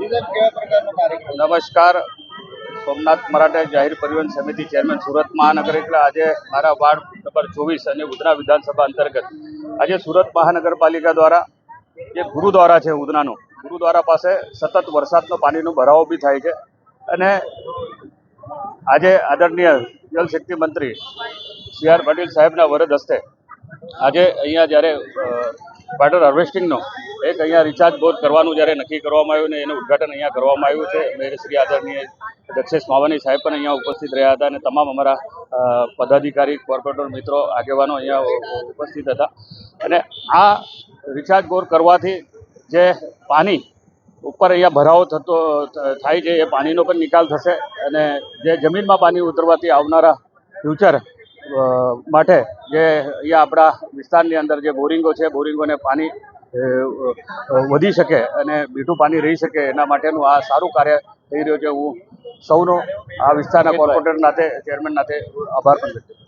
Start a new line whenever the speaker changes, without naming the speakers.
નમસ્કાર. સોમનાથ મરાઠા જાહેર પરિવહન સમિતિ ચેરમેન સુરત મહાનગર એટલે આજે મારા વાર્ડ નંબર ચોવીસ અને ઉધના વિધાનસભા અંતર્ગત. આજે સુરત મહાનગરપાલિકા દ્વારા જે ગુરુદ્વારા છે ઉધનાનો, ગુરુદ્વારા પાસે સતત વરસાદનો પાણીનો ભરાવો બી થાય છે અને આજે આદરણીય જલશક્તિ મંત્રી સી આર પાટીલ સાહેબના વરદ હસ્તે આજે અહીંયા જ્યારે વાટર હાર્વેસ્ટિંગનો એક અહીંયા રિચાર્જ બોર કરવાનું જ્યારે નક્કી કરવામાં આવ્યું ને એનું ઉદ્ઘાટન અહીંયા કરવામાં આવ્યું છે. મેયર શ્રી આદરણીય દક્ષેશ માવાની સાહેબ પણ અહીંયા ઉપસ્થિત રહ્યા હતા અને તમામ અમારા પદાધિકારી કોર્પોરેટર મિત્રો, આગેવાનો અહીંયા ઉપસ્થિત હતા. અને આ રિચાર્જ બોર કરવાથી જે પાણી ઉપર અહીંયા ભરાવો થતો થાય છે એ પાણીનો પણ નિકાલ થશે અને જે જમીનમાં પાણી ઉતરવાથી આવનારા ફ્યુચર માટે જે અહીંયા આપણા વિસ્તારની અંદર જે બોરિંગો છે, બોરિંગોને પાણી વધી શકે અને મીઠું પાણી રહી શકે એના માટેનું આ સારું કાર્ય થઈ રહ્યું છે હું સૌનો આ વિસ્તારના કોર્પોરેટર નાતે ચેરમેન નાતે આભાર પણ વ્યક્ત.